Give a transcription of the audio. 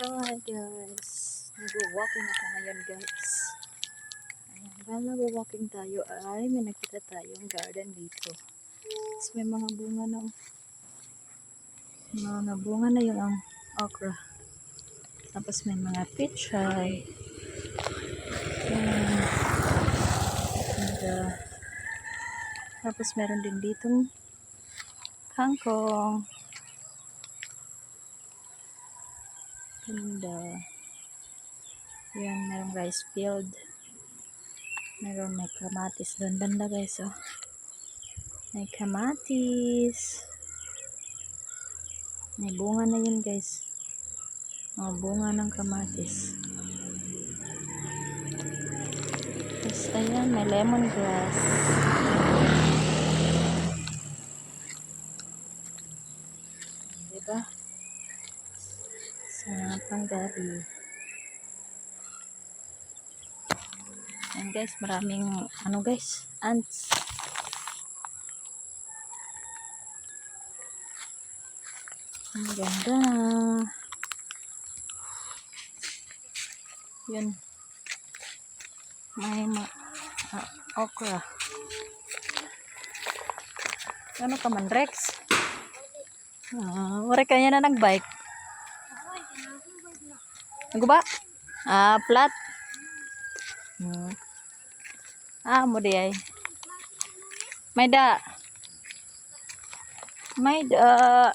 Hi guys! Nag-walking ako ngayon guys. Ayan, while nag-walking tayo ay may nakita tayong garden dito. Tapos may mga bunga ng mga bunga na yung ang okra. Tapos may mga pichay. Ayan. And, uh, tapos meron din ditong kangkong. Ganda. Yan, merong rice field. Meron may kamatis doon banda guys, oh. May kamatis. May bunga na yun guys. Oh, bunga ng kamatis. Tapos ayan, may lemongrass. Diba? Sa panggabi. Ayan guys, maraming ano guys, ants. Ang ganda. Yun. May ma ah, okra. Ano ka man, Rex? Ah, wala kanya na nagbike. Ano ba? Ah, flat. Hmm. Ah, mo di ay. May da. May da.